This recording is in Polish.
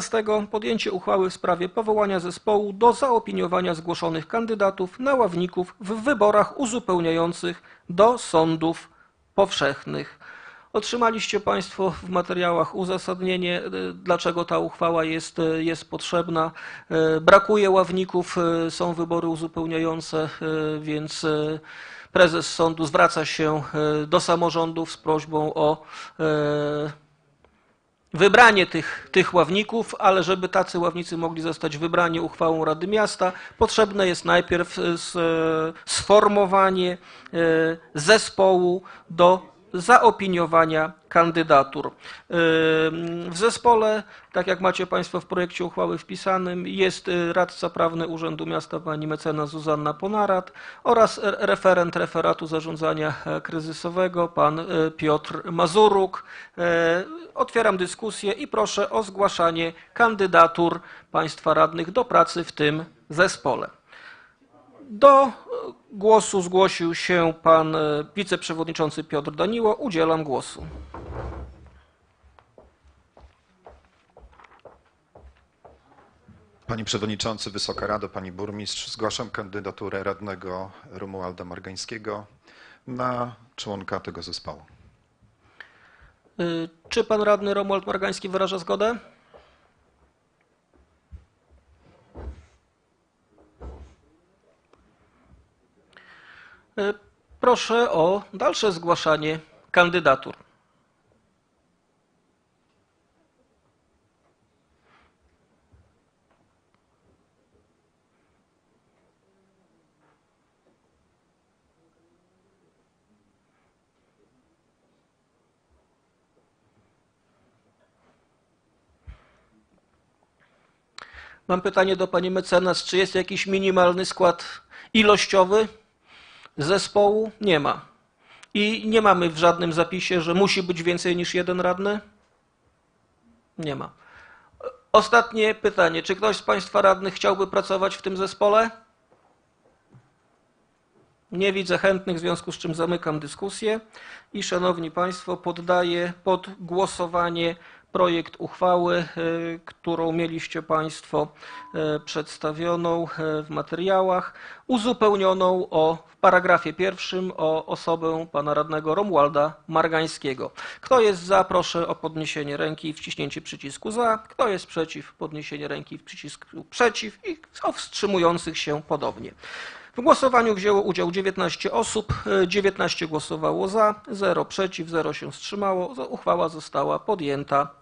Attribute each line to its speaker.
Speaker 1: 15. Podjęcie uchwały w sprawie powołania zespołu do zaopiniowania zgłoszonych kandydatów na ławników w wyborach uzupełniających do sądów powszechnych. Otrzymaliście Państwo w materiałach uzasadnienie, y, dlaczego ta uchwała jest, y, jest potrzebna. Y, Brakuje ławników, są wybory uzupełniające, więc prezes sądu zwraca się do samorządów z prośbą o wybranie tych, tych ławników, ale żeby tacy ławnicy mogli zostać wybrani uchwałą Rady Miasta, potrzebne jest najpierw y, s- sformowanie y, zespołu do zaopiniowania kandydatur. Y, W zespole, tak jak macie Państwo w projekcie uchwały wpisanym, jest y, radca prawny Urzędu Miasta pani mecenas Zuzanna Ponarat oraz re- referent referatu zarządzania e, kryzysowego pan e, Piotr Mazuruk. E, Otwieram dyskusję i proszę o zgłaszanie kandydatur państwa radnych do pracy w tym zespole. Do e, głosu zgłosił się pan e, wiceprzewodniczący Piotr Daniło. Udzielam głosu.
Speaker 2: Panie Przewodniczący, Wysoka Rado, Pani Burmistrz, zgłaszam kandydaturę radnego Romualda Margańskiego na członka tego zespołu.
Speaker 1: Y, Czy pan radny Romuald Margański wyraża zgodę? Proszę o dalsze zgłaszanie kandydatur. Mam pytanie do pani mecenas, czy jest jakiś minimalny skład ilościowy zespołu? Nie ma. I nie mamy w żadnym zapisie, że musi być więcej niż jeden radny? Nie ma. Ostatnie pytanie. Czy ktoś z państwa radnych chciałby pracować w tym zespole? Nie widzę chętnych, w związku z czym zamykam dyskusję. I szanowni państwo, poddaję pod głosowanie projekt uchwały, y, którą mieliście państwo y, przedstawioną y, w materiałach, uzupełnioną o paragrafie pierwszym o osobę pana radnego Romualda Margańskiego. Kto jest za, proszę o podniesienie ręki i wciśnięcie przycisku za. Kto jest przeciw, podniesienie ręki i przycisku przeciw i o wstrzymujących się podobnie. W głosowaniu wzięło udział 19 osób, y, 19 głosowało za, 0 przeciw, 0 się wstrzymało. Uchwała została podjęta